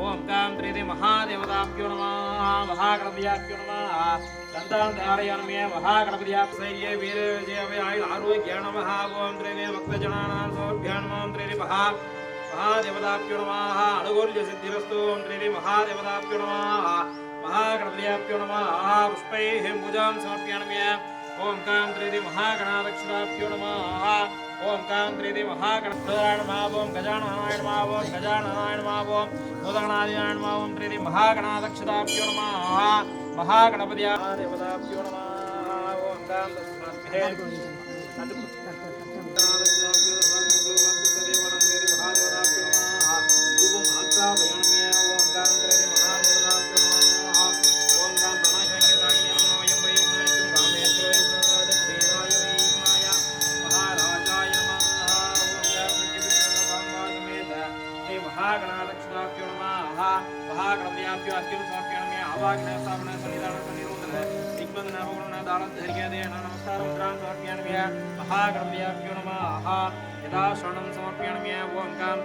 ॐ कां त्रिदि महादेवताभ्यो नमः महागणपत्याभ्यो नमः दन्तान् धारयामि महागणपत्याप्सैर्ये वीरे विजय आरोग्य नमः ॐ त्रिदि भक्तजनानां सौभ्यां नमः त्रिदि महा महादेवताभ्यो नमः सिद्धिरस्तु ओम त्रिदि महादेवताभ्यो नमः महागणपत्याभ्यो नमः पुष्पैः पूजां समर्पयामि ओम कां त्रिदि महागणादक्षिणाभ्यो नमः ఓం కాంత్రీతి మహాగణారాయణ మావం గజానారాయణ మావం గజానారాయణ మావం ఉదగణాదినారాయణ మావం త్రీతి మహాగణాదక్షితాభ్యో నమ మహాగణపతి దేవతాభ్యో ఓం కాంత్రీతి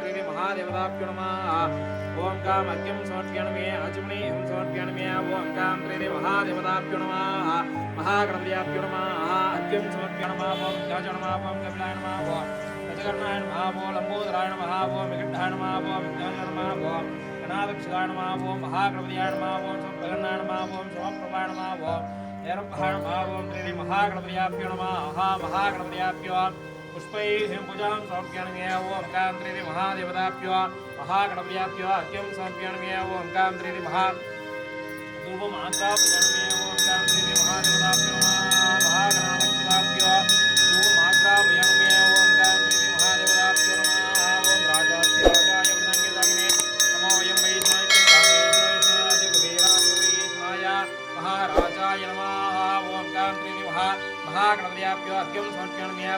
देवी महादेवताभ्यो नमः ओम काम अज्ञम समर्पयामि अजमणि हम समर्पयामि ओम काम त्रिदेव महादेवताभ्यो नमः महाग्रन्थ्याभ्यो नमः अज्ञम समर्पयामि ओम गजाय नमः ओम कपिलाय नमः ओम गजकर्णाय नमः ओम लंबोदराय नमः ओम विघ्नहाय नमः ओम विघ्नहाय नमः ओम गणाभिक्षाय नमः ओम महाग्रन्थ्याय नमः पुष्पैः हिमपूजां समर्पयामि ओ अङ्कान्तरेणि महादेवताभ्यो महागणव्याभ्यो अर्घ्यं समर्पयामि महा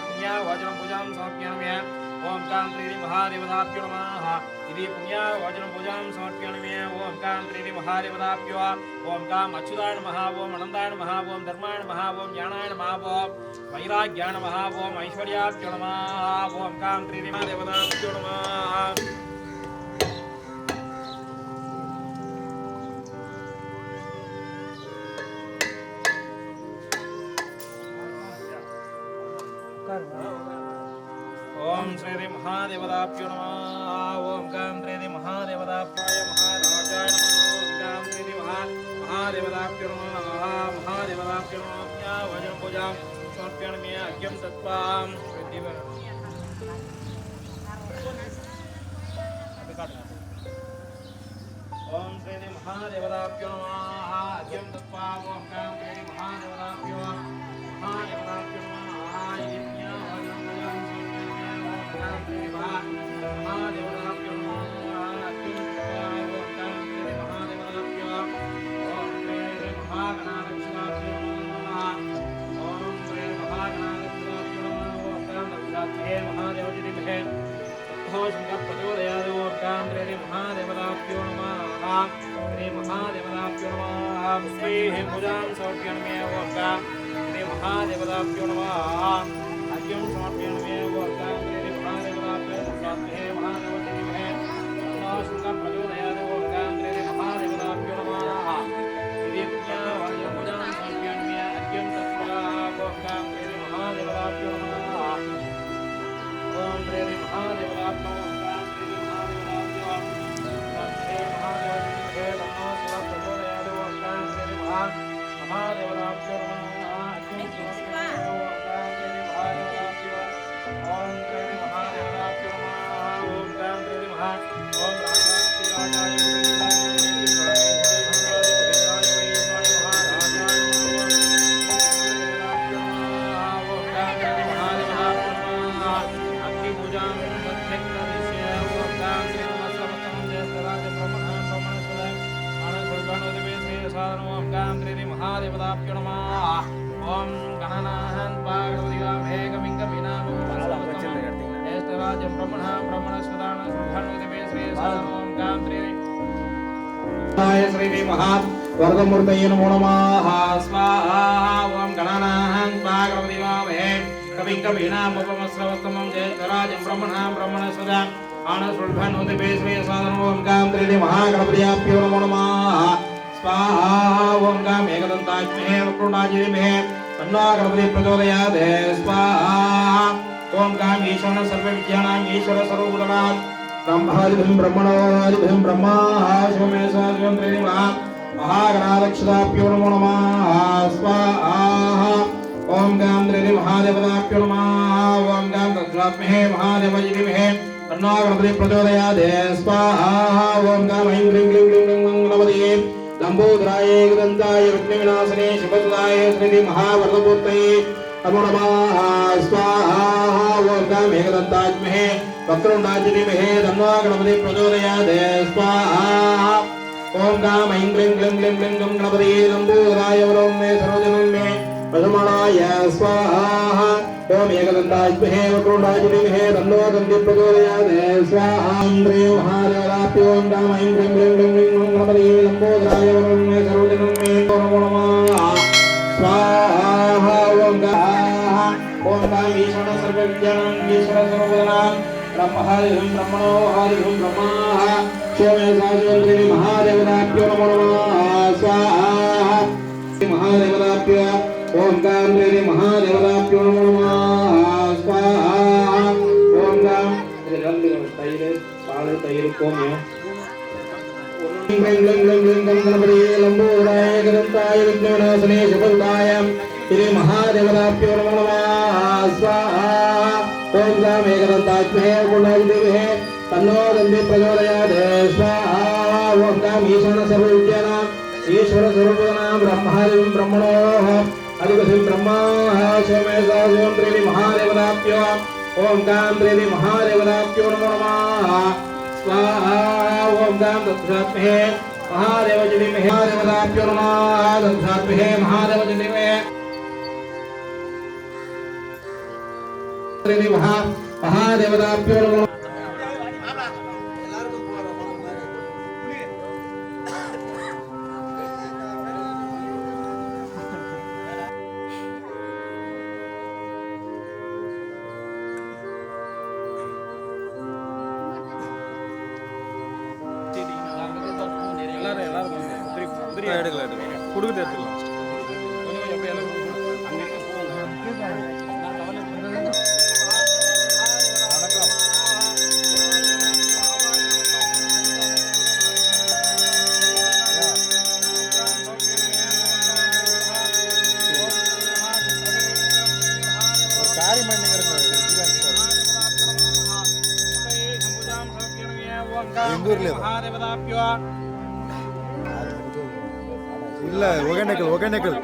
पुण्यावचनं पूजां समर्पयामि ॐ कां त्रिदि महादेवताभ्यो नमः। इति पुण्यावचनं पूजां समर्पयामि ॐ कां त्रिदि महादेवताभ्यो ॐ काम् अच्युताय नमः। ॐ अनन्ताय नमः। ॐ धर्माय नमः। ॐ ज्ञानाय नमः। ॐ वैराग्याय नमः। ॐ ऐश्वर्याभ्यो नमः। ॐ कां त्रिदि महादेवताभ्यो नमः। ओम श्री महादेवताभ्यो नमः। ओम गां श्री महादेवताभ्याय महाराजाय नमः। गां श्री महा महादेवताभ्यो नमः। महादेवताभ्यो नमः। वज़न पूजां समर्पयामि अर्घ्यं दत्त्वा ओम श्री महादेवताभ्यो नमः। अर्घ्यं दत्त्वा ओम श्री महादेवताभ्यो श्रीमहादेवताभ्यो नमः। श्रीमहादेवताभ्यो नमः। श्रीभुजां सौभ्यो नमः श्रीमहादेवताभ्यो नमः। मूर्तये नमो नमः स्वाहा ॐ गणानां स्वागमदिवामहे कविं कवीनामुपमस्रवस्तमं जयधराजं ब्रह्मणां ब्रह्मणस्पदा महागणप्रियाप्यो नमो नमः। स्वाहा ॐ गाम् एकदन्ताग्निहे वक्रणाजिरिमहे तन्नागणपति प्रचोदयात् स्वाहा ॐ गाम् ईश्वर सर्वविद्यानाम् ईश्वर सर्वभूतनात्। ब्रह्मादिभिं ब्रह्मणोदिभिं ब्रह्मा शिवमे शिवं त्रिनिवाः మహాగణాలక్షదాభ్యో నమో నమ. స్వాహ. ఓం గాం త్రిని మహాదేవతాభ్యో నమ. ఓం గాం రజ్రాత్మహే మహాదేవజి విమహే తన్నో గణపతి ప్రచోదయాదే స్వాహ. ఓం గాం ఐం హ్రీం హ్రీం హ్రీం హ్రీం గణపతియే దంబోదరాయే గ్రంథాయ విఘ్నవినాశనే శివదాయ శ్రీ మహావర్ధమూర్తయే నమో నమ. స్వాహ. ఓం గాం ఏకదంతాజ్మహే వక్రుణాజిమహే తన్నో గణపతి ప్రచోదయాదే స్వాహ. ఓం గాం ఐం క్లీం క్లీం క్లీం క్లీం గం గణపతియే నంబూదాయ ఓం మే సర్వజనం మే వసుమణాయ స్వాహ. ఓం ఏకదంతాయ విహే వక్రుండాయ విహే దండో దండి ప్రచోదయాయ స్వాహ. ఇంద్రే మహాదేవాప్య ఓం గాం ఐం క్లీం క్లీం క్లీం క్లీం గం గణపతియే నంబూదాయ ఓం మే సర్వజనం మే. నమో స్వాహ. ఓం గాహ. ఓం గాం ఈశ్వర సర్వజ్ఞానం. ఈశ్వర సర్వజ్ఞానం బ్రహ్మ హరి బ్రహ్మణో శ్రీ మహాదేవనాభ్యో నమో స్వాహ మహాదేవనాభ్య ఓం గాం శ్రీ మహాదేవనాభ్యో నమో స్వాహ ఓం గాం తైరు பாலு தயிர் கோமியம் இது மகாதேவதாபியோ நம நம ஸ்வாஹா ஓம் குணாதிதேவே तन्नो दंडे प्रचोदयात् स्वाहा ओंकाम ईशान सर्वविद्यानां ईश्वर स्वरूपनां ब्रह्मादिं ब्रह्मणोः अधिपतिं ब्रह्मा सोमे सोम त्रिवि महादेवताभ्यो ओंकाम त्रिवि महादेवताभ्यो नमो नमः स्वाहा ओंकाम तत्सात्महे महादेवजनि महे महादेवताभ्यो नमः तत्सात्महे महादेवजनि महे महादेवताभ्यो नमः இல்ல ஒகேனக்கல் ஒகேனக்கல்.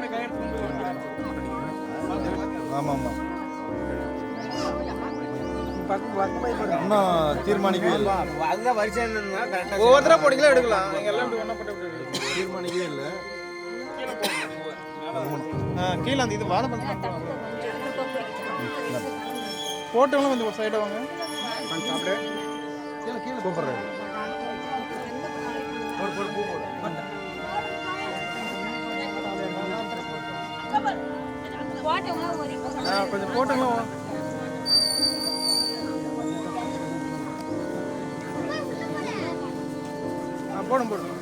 ஆமா ஆமா இன்னும் தீர்மானிக்கவே இல்லை. அதுதான் வரிசை என்னன்னா கரெக்டா ஒவ்வொருத்தரா போட்டீங்களா எடுக்கலாம். நீங்க எல்லாம் இப்படி ஒண்ணா போட்டு விட்டுருங்க. தீர்மானிக்கவே இல்லை. கீழே. கீழே அந்த இது வாழைப்பழம் போட்டவங்களும் கொஞ்சம் ஒரு சைடாக வாங்க. போட்டவங்க ஒரு ஆ, கொஞ்சம். ஆ போடும் போடும்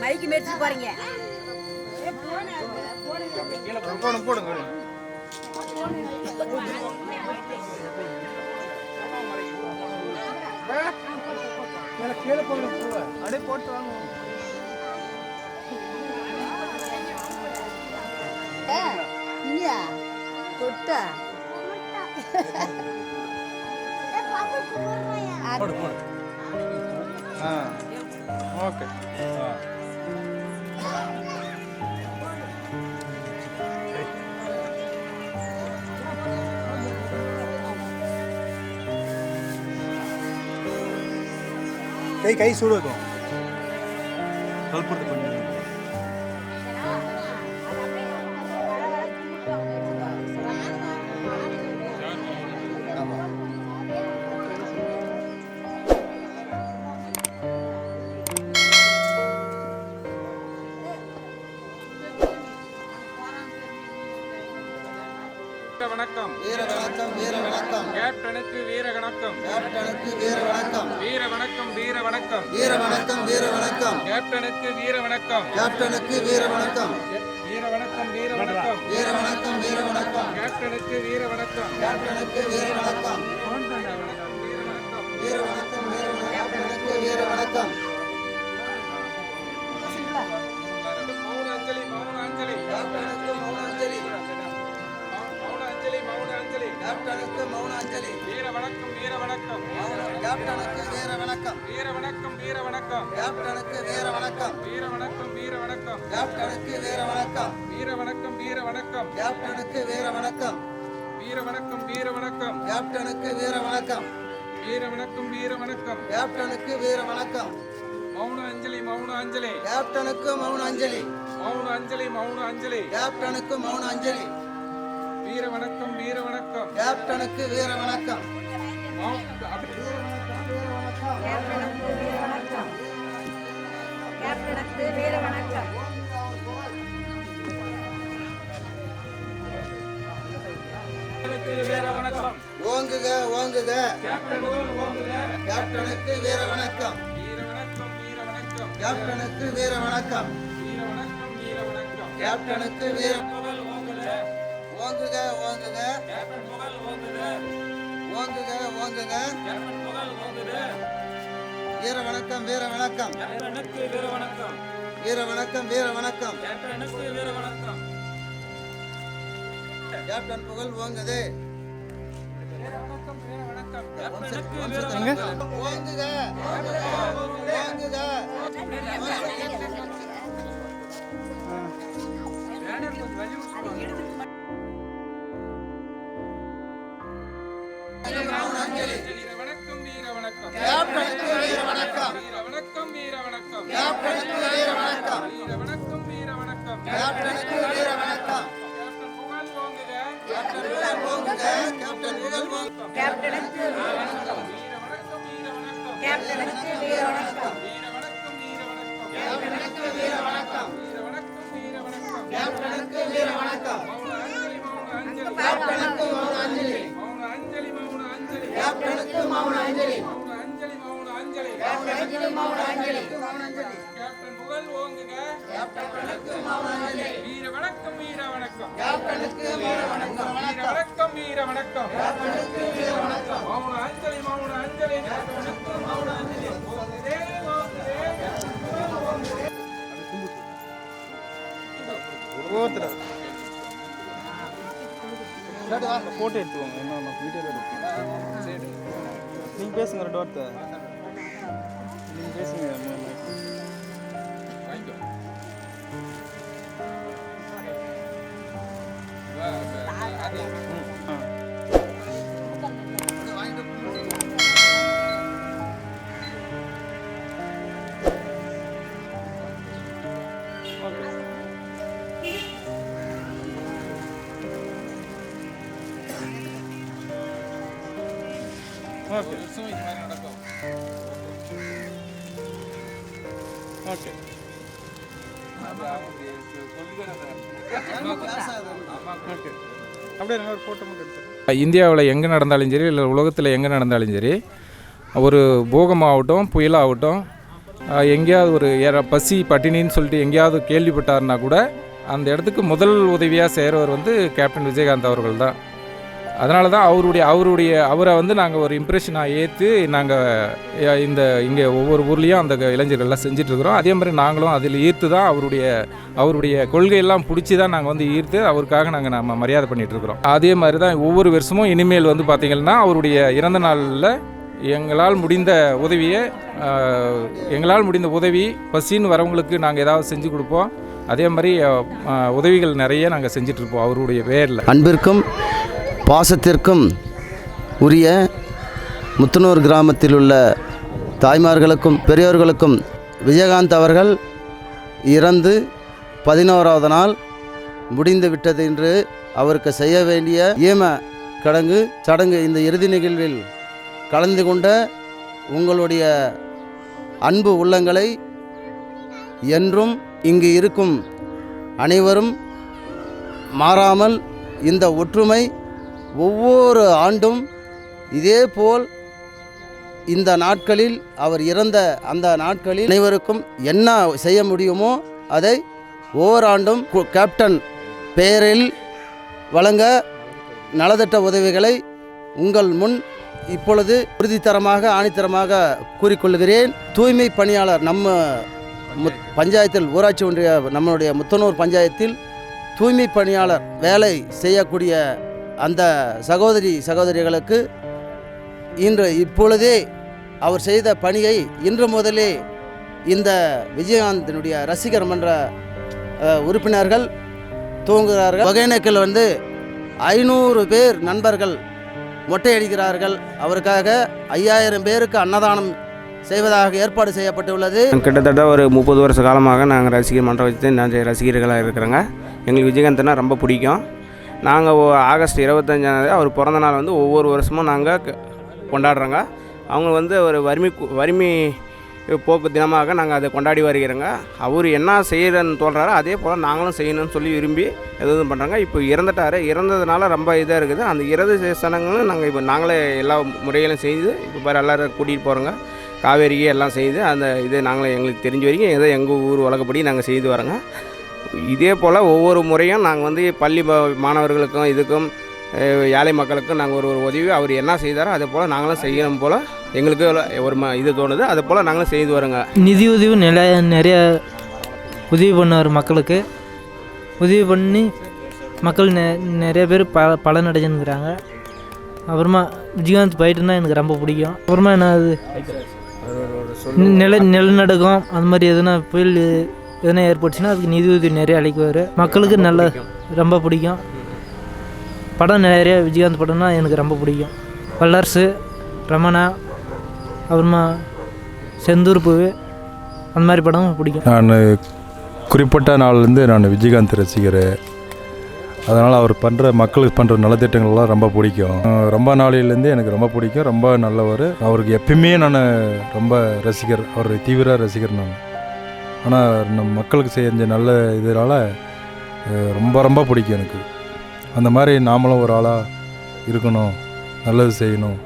மைக்கு மெடிச்சு போறீங்க போடும் போடுங்க கீழே போடுங்க பூவை. அப்படியே போட்டு வாங்க. இல்லையா தொட்டா? போடு போடு. ஆ ஓகே. கை சூடு இருக்கும் கல்புறது வீர வணக்கம் வீர வணக்கம் கேப்டனுக்கு வீர வணக்கம் கேப்டனுக்கு வீர வணக்கம் வீர வணக்கம் வீர வணக்கம் வீர வணக்கம் வீர வணக்கம் கேப்டனுக்கு வீர வணக்கம் கேப்டனுக்கு வீர வணக்கம் வீர வணக்கம் வீர வணக்கம் வீர வணக்கம் வீர வணக்கம் கேப்டனுக்கு வீர வணக்கம் கேப்டனுக்கு வீர வணக்கம் வீர வணக்கம் வீர வணக்கம் வீர வணக்கம் கேப்டனுக்கு வீர வணக்கம் மௌன அஞ்சலி மௌன அஞ்சலி கேப்டனுக்கு மௌன அஞ்சலி கேப்டனுக்கு மௌன அஞ்சலி வீர வணக்கம் வீர வணக்கம் கேப்டனுக்கு வீர வணக்கம் வீர வணக்கம் வீர வணக்கம் கேப்டனுக்கு வீர வணக்கம் வீர வணக்கம் வீர வணக்கம் கேப்டனுக்கு வீர வணக்கம் வீர வணக்கம் வீர வணக்கம் கேப்டனுக்கு வீர வணக்கம் வீர வணக்கம் வீர வணக்கம் கேப்டனுக்கு வீர வணக்கம் வீர வணக்கம் வீர வணக்கம் கேப்டனுக்கு வீர வணக்கம் மௌன அஞ்சலி மௌன அஞ்சலி கேப்டனுக்கு மௌன அஞ்சலி மௌன அஞ்சலி மௌன அஞ்சலி கேப்டனுக்கு மௌன அஞ்சலி வீர வணக்கம் வீர வணக்கம் கேப்டனுக்கு வீர வணக்கம் கேப்டனுக்கு வீர வணக்கம் கேப்டனுக்கு வீர வணக்கம் கேப்டனுக்கு வீர வணக்கம் ஓங்குக ஓங்குக. கேப்டனுக்கு வீர வணக்கம் வீர வணக்கம் வீர வணக்கம் கேப்டனுக்கு வீர வணக்கம் வீர வணக்கம் வீர வணக்கம் கேப்டனுக்கு வீர. ஓங்குக ஓங்குக. கேப்டன் புகழ் ஓங்குக. ஓங்குக. வீர வணக்கம் வீர வணக்கம் வீர வணக்கம் வீர வணக்கம் வீர வணக்கம் வீர வணக்கம் கேப்டன் புகழ் ஓங்குது. வீர வணக்கம் விட்டு வீர வணக்கம் வீர வணக்கம் கேப்டனுக்கு வீர வணக்கம் வீர வணக்கம் வீர வணக்கம் கேப்டனுக்கு வீர வணக்கம் வீர வணக்கம் வீர வணக்கம் கேப்டனுக்கு வீர வணக்கம் கேப்டன் புகழ் ஓங்குக கேப்டன் புகழ் ஓங்குக கேப்டன் புகழ் ஓங்குக கேப்டனுக்கு வீர வணக்கம் வீர வணக்கம் கேப்டனுக்கு வீர வணக்கம் வீர வணக்கம் வீர வணக்கம் கேப்டனுக்கு வீர வணக்கம் வீர வணக்கம் வீர வணக்கம் கேப்டனுக்கு வீர வணக்கம் மௌன அஞ்சலி மௌன அஞ்சலி கேப்டனுக்கு வணக்கம். கேப்டனுக்கு வீர வணக்கம் மௌன அஞ்சலி. மௌன அஞ்சலி கேப்டனுக்கு மௌன அஞ்சலி ஃபோட்டோ எடுத்துக்கோங்க. என்ன வீடியோ எடுத்து சரி நீங்கள் பேசுங்க ரெண்டு வார்த்தை. நீங்கள் பேசுங்க ஓகே. ஓகே ஓகே அப்படியே நான் ஒரு ஃபோட்டோ மட்டும் எடுத்துக்கிறேன் இந்தியாவில் எங்கே நடந்தாலும் சரி இல்லை உலகத்தில் எங்கே நடந்தாலும் சரி ஒரு பூகமாகட்டும் புயலாகட்டும் எங்கேயாவது ஒரு ஏற பசி பட்டினின்னு சொல்லிட்டு எங்கேயாவது கேள்விப்பட்டாருன்னா கூட அந்த இடத்துக்கு முதல் உதவியாக செய்கிறவர் வந்து கேப்டன் விஜயகாந்த் அவர்கள் தான். அதனால தான் அவருடைய அவருடைய அவரை வந்து நாங்கள் ஒரு இம்ப்ரெஷனாக ஏற்று நாங்கள் இந்த இங்கே ஒவ்வொரு ஊர்லேயும் அந்த இளைஞர்கள்லாம் செஞ்சிட்ருக்குறோம் அதே மாதிரி நாங்களும் அதில் ஈர்த்து தான் அவருடைய அவருடைய கொள்கையெல்லாம் பிடிச்சி தான் நாங்கள் வந்து ஈர்த்து அவருக்காக நாங்கள் நம்ம மரியாதை பண்ணிகிட்ருக்குறோம் அதே மாதிரி தான் ஒவ்வொரு வருஷமும் இனிமேல் வந்து பார்த்திங்கன்னா அவருடைய இறந்த நாளில் எங்களால் முடிந்த உதவியை எங்களால் முடிந்த உதவி பசின்னு வரவங்களுக்கு நாங்கள் ஏதாவது செஞ்சு கொடுப்போம். அதே மாதிரி உதவிகள் நிறைய நாங்கள் செஞ்சிட்ருப்போம் அவருடைய பேரில் அன்பிற்கும் பாசத்திற்கும் உரிய முத்தனூர் கிராமத்தில் உள்ள தாய்மார்களுக்கும் பெரியோர்களுக்கும் விஜயகாந்த் அவர்கள் இறந்து பதினோராவது நாள் முடிந்து விட்டது என்று அவருக்கு செய்ய வேண்டிய ஈம கடங்கு சடங்கு இந்த இறுதி நிகழ்வில் கலந்து கொண்ட உங்களுடைய அன்பு உள்ளங்களை என்றும் இங்கு இருக்கும் அனைவரும் மாறாமல் இந்த ஒற்றுமை ஒவ்வொரு ஆண்டும் இதேபோல் இந்த நாட்களில் அவர் இறந்த அந்த நாட்களில் அனைவருக்கும் என்ன செய்ய முடியுமோ அதை ஒவ்வொரு ஆண்டும் கு- கேப்டன் பெயரில் வழங்க நலத்திட்ட உதவிகளை உங்கள் முன் இப்பொழுது உறுதித்தரமாக ஆணித்தரமாக கூறிக்கொள்கிறேன். தூய்மை பணியாளர் நம்ம முத்- பஞ்சாயத்தில் ஊராட்சி ஒன்றிய நம்மளுடைய முத்தனூர் பஞ்சாயத்தில் தூய்மை பணியாளர் வேலை செய்யக்கூடிய அந்த சகோதரி சகோதரிகளுக்கு இன்று இப்பொழுதே அவர் செய்த பணியை இன்று முதலே இந்த விஜயகாந்தினுடைய ரசிகர் மன்ற உறுப்பினர்கள் தூங்குகிறார்கள். ஒகேனக்கில் வந்து ஐநூறு பேர் நண்பர்கள் மொட்டையடிக்கிறார்கள். அவருக்காக ஐயாயிரம் பேருக்கு அன்னதானம் செய்வதாக ஏற்பாடு செய்யப்பட்டுள்ளது. கிட்டத்தட்ட ஒரு முப்பது வருஷ காலமாக நாங்கள் ரசிகர் மன்றம் வச்சு நான் ரசிகர்களாக இருக்கிறோங்க. எங்களுக்கு விஜயகாந்த்னா ரொம்ப பிடிக்கும். நாங்கள் ஆகஸ்ட் இருபத்தஞ்சாந்தேதி அவர் பிறந்த நாள் வந்து ஒவ்வொரு வருஷமும் நாங்கள் கொண்டாடுறோங்க. அவங்க வந்து ஒரு வறுமை வறுமை போக்கு தினமாக நாங்கள் அதை கொண்டாடி வருகிறோங்க. அவர் என்ன செய்கிறன்னு சொல்கிறாரோ அதே போல் நாங்களும் செய்யணும்னு சொல்லி விரும்பி எதுவும் பண்ணுறாங்க இப்போ இறந்துட்டார். இறந்ததுனால ரொம்ப இதாக இருக்குது. அந்த இறந்த சனங்களும் நாங்கள் இப்போ நாங்களே எல்லா முறைகளும் செய்து இப்போ பாரு எல்லோரும் கூட்டிகிட்டு போகிறோங்க காவேரிக்கு எல்லாம் செய்து அந்த இது நாங்களே எங்களுக்கு தெரிஞ்ச வரைக்கும் ஏதோ எங்கள் ஊர் வழக்கப்படி நாங்கள் செய்து வரோங்க. இதே போல் ஒவ்வொரு முறையும் நாங்கள் வந்து பள்ளி மாணவர்களுக்கும் இதுக்கும் ஏழை மக்களுக்கும் நாங்கள் ஒரு ஒரு உதவி. அவர் என்ன செய்தாரோ அதே போல் நாங்களும் செய்யணும் போல் எங்களுக்கு ஒரு ம இது தோணுது. அதே போல் நாங்களும் செய்து வரோங்க. நிதி உதவி நிறைய நிறைய உதவி பண்ணார் மக்களுக்கு. உதவி பண்ணி மக்கள் நெ நிறைய பேர் ப பலனடைஞ்சுன்னுக்குறாங்க அப்புறமா விஜயகாந்த் போயிட்டுனா எனக்கு ரொம்ப பிடிக்கும். அப்புறமா என்ன அது நில நிலநடுக்கம் அந்த மாதிரி எதுனா புயல் எதுனா ஏற்பட்டுச்சுன்னா அதுக்கு நிதி உதவி நிறைய அளிக்குவார். மக்களுக்கு நல்ல ரொம்ப பிடிக்கும். படம் நிறைய விஜயகாந்த் படம்னா எனக்கு ரொம்ப பிடிக்கும். வல்லரசு ரமணா அப்புறமா செந்தூர் பூவு அந்த மாதிரி படம் பிடிக்கும். நான் குறிப்பிட்ட நாள்லேருந்து நான் விஜயகாந்த் ரசிகர். அதனால் அவர் பண்ணுற மக்களுக்கு பண்ணுற நலத்திட்டங்கள்லாம் ரொம்ப பிடிக்கும். ரொம்ப நாளையிலேருந்து எனக்கு ரொம்ப பிடிக்கும். ரொம்ப நல்லவர். அவருக்கு எப்பயுமே நான் ரொம்ப ரசிகர் அவர் தீவிர ரசிகர் நான். ஆனால் நம்ம மக்களுக்கு செஞ்ச நல்ல இதனால் ரொம்ப ரொம்ப பிடிக்கும் எனக்கு. அந்த மாதிரி நாமளும் ஒரு ஆளாக இருக்கணும் நல்லது செய்யணும்.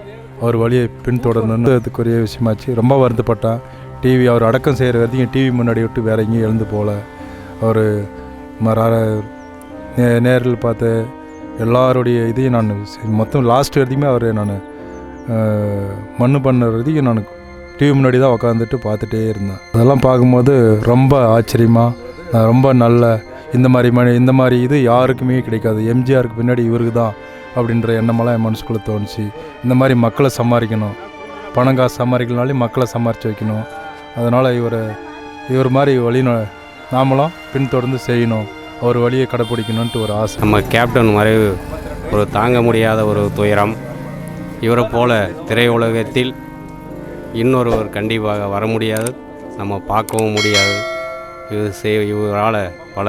அவர் வழியை பின்தொடரணுன்னு அதுக்குரிய விஷயமாச்சு. ரொம்ப வருத்தப்பட்டேன். டிவி அவர் அடக்கம் செய்கிற வரைக்கும் டிவி முன்னாடி விட்டு வேற எங்கேயும் எழுந்து போகல. அவர் நே நேரில் பார்த்த எல்லாருடைய இதையும் நான் மொத்தம் லாஸ்ட் வரைக்குமே அவர் நான் மண்ணு பண்ண வரைக்கும் நான் டிவி முன்னாடி தான் உட்காந்துட்டு பார்த்துட்டே இருந்தேன். அதெல்லாம் பார்க்கும்போது ரொம்ப ஆச்சரியமாக நான் ரொம்ப நல்ல இந்த மாதிரி மணி இந்த மாதிரி இது யாருக்குமே கிடைக்காது. எம்ஜிஆருக்கு பின்னாடி இவருக்கு தான் அப்படின்ற எண்ணமெல்லாம் என் மனசுக்குள்ளே தோணுச்சு. இந்த மாதிரி மக்களை சம்பாதிக்கணும் பணம் காசு சம்பாதிக்கலனாலே மக்களை சம்பாரித்து வைக்கணும். அதனால் இவர் இவர் மாதிரி வழி நாமளும் பின்தொடர்ந்து செய்யணும். அவர் வழியை கடைப்பிடிக்கணுன்ட்டு ஒரு ஆசை. நம்ம கேப்டன் மறைவு ஒரு தாங்க முடியாத ஒரு துயரம். இவரை போல திரையுலகத்தில் இன்னொருவர் கண்டிப்பாக வர முடியாது. நம்ம பார்க்கவும் முடியாது. இது செய் இவரால் பல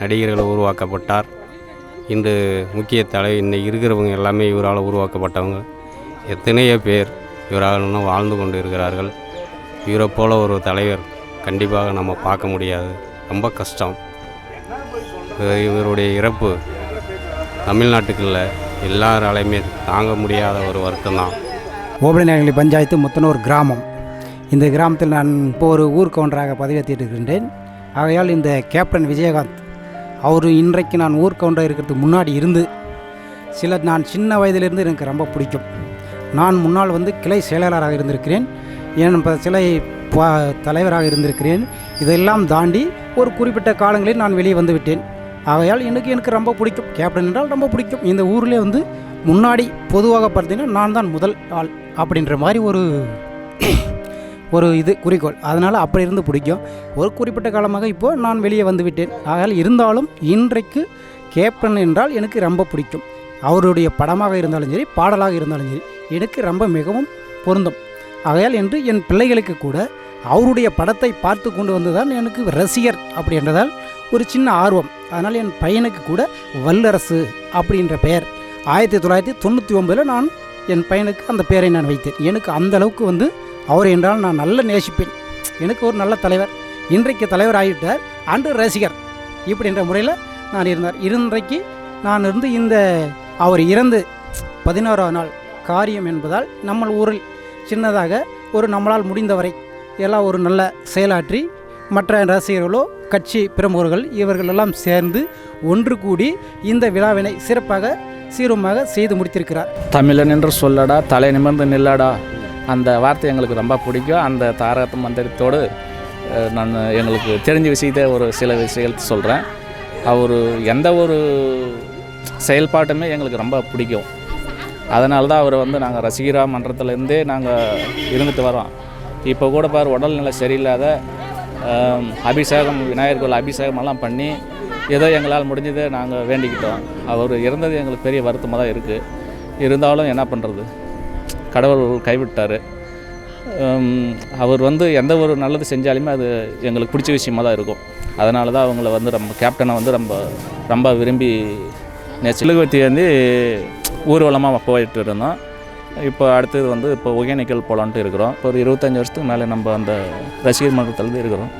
நடிகர்கள் உருவாக்கப்பட்டார். இன்று முக்கிய தலை இன்னைக்கு இருக்கிறவங்க எல்லாமே இவரால் உருவாக்கப்பட்டவங்க. எத்தனையோ பேர் இவரால் இன்னும் வாழ்ந்து கொண்டு இருக்கிறார்கள் இவரை போல ஒரு தலைவர் கண்டிப்பாக நம்ம பார்க்க முடியாது. ரொம்ப கஷ்டம். இவருடைய இறப்பு தமிழ்நாட்டுக்குள்ள எல்லாராலையுமே தாங்க முடியாத ஒரு வருத்தம்தான். ஓபடிநாயகி பஞ்சாயத்து முத்தனூர் கிராமம். இந்த கிராமத்தில் நான் இப்போ ஒரு ஊர் கவுண்டராக பதவியேற்றிட்டு இருக்கின்றேன் ஆகையால் இந்த கேப்டன் விஜயகாந்த் அவர் இன்றைக்கு நான் ஊர் கவுண்டராக இருக்கிறதுக்கு முன்னாடி இருந்து சில நான் சின்ன வயதிலிருந்து எனக்கு ரொம்ப பிடிக்கும். நான் முன்னால் வந்து கிளை செயலாளராக இருந்திருக்கிறேன். என் சிலை தலைவராக இருந்திருக்கிறேன். இதெல்லாம் தாண்டி ஒரு குறிப்பிட்ட காலங்களில் நான் வெளியே வந்து விட்டேன் ஆகையால் எனக்கு எனக்கு ரொம்ப பிடிக்கும். கேப்டன் என்றால் ரொம்ப பிடிக்கும். இந்த ஊரில் வந்து முன்னாடி பொதுவாக பார்த்தீங்கன்னா நான் தான் முதல் ஆள் அப்படின்ற மாதிரி ஒரு ஒரு இது குறிக்கோள். அதனால் அப்படி இருந்து பிடிக்கும். ஒரு குறிப்பிட்ட காலமாக இப்போது நான் வெளியே வந்து விட்டேன். ஆகையால் இருந்தாலும் இன்றைக்கு கேப்டன் என்றால் எனக்கு ரொம்ப பிடிக்கும். அவருடைய படமாக இருந்தாலும் சரி பாடலாக இருந்தாலும் சரி எனக்கு ரொம்ப மிகவும் பொருந்தும். ஆகையால் என்று என் பிள்ளைகளுக்கு கூட அவருடைய படத்தை பார்த்து கொண்டு வந்துதான் எனக்கு ரசிகர் அப்படின்றதால் ஒரு சின்ன ஆர்வம். அதனால் என் பையனுக்கு கூட வல்லரசு அப்படின்ற பெயர். ஆயிரத்தி தொள்ளாயிரத்தி தொண்ணூற்றி ஒம்பதில் நான் என் பையனுக்கு அந்த பேரை நான் வைத்தேன். எனக்கு அந்த அளவுக்கு வந்து அவர் என்றால் நான் நல்ல நேசிப்பேன். எனக்கு ஒரு நல்ல தலைவர். இன்றைக்கு தலைவர் ஆகிவிட்டார் அன்று ரசிகர் இப்படின்ற முறையில் நான் இருந்தார். இன்றைக்கு நான் இருந்து இந்த அவர் இறந்து பதினோராவது நாள் காரியம் என்பதால் நம்ம ஊரில் சின்னதாக ஒரு நம்மளால் முடிந்தவரை எல்லாம் ஒரு நல்ல செயலாற்றி மற்ற ரசிகர்களோ கட்சி பிரமுகர்கள் இவர்கள் எல்லாம் சேர்ந்து ஒன்று கூடி இந்த விழாவினை சிறப்பாக சீருமாக செய்து முடித்திருக்கிறார். தமிழன் என்று சொல்லடா தலை நிமிர்ந்து நில்லடா. அந்த வார்த்தை எங்களுக்கு ரொம்ப பிடிக்கும். அந்த தாரக மந்திரத்தோடு நான் எங்களுக்கு தெரிஞ்ச விஷயத்தை ஒரு சில விஷயத்தை சொல்கிறேன் அவர் எந்த ஒரு செயல்பாட்டுமே எங்களுக்கு ரொம்ப பிடிக்கும். அதனால தான் அவரை வந்து நாங்கள் ரசிகரா மன்றத்துலேருந்தே நாங்கள் இருந்துட்டு வரோம். இப்போ கூட பாரு உடல்நிலை சரியில்லாத அபிஷேகம் விநாயகர் கோயில் அபிஷேகமெல்லாம் பண்ணி ஏதோ எங்களால் முடிஞ்சதை நாங்கள் வேண்டிக்கிட்டோம். அவர் இறந்தது எங்களுக்கு பெரிய வருத்தமாக தான் இருக்குது இருந்தாலும் என்ன பண்ணுறது கடவுள் கைவிட்டார். அவர் வந்து எந்த ஒரு நல்லது செஞ்சாலுமே அது எங்களுக்கு பிடிச்ச விஷயமாக தான் இருக்கும். அதனால தான் அவங்கள வந்து நம்ம கேப்டனை வந்து ரொம்ப ரொம்ப விரும்பி நெச்சிலுகத்தி வந்து ஊர்வலமாக போயிட்டு இருந்தோம். இப்போ அடுத்தது வந்து இப்போ ஒகேனிக்கல் போகலான்ட்டு இருக்கிறோம். இப்போ ஒரு இருபத்தஞ்சி வருஷத்துக்கு மேலே நம்ம அந்த ரசிகர் மன்றத்தில் இருக்கிறோம்.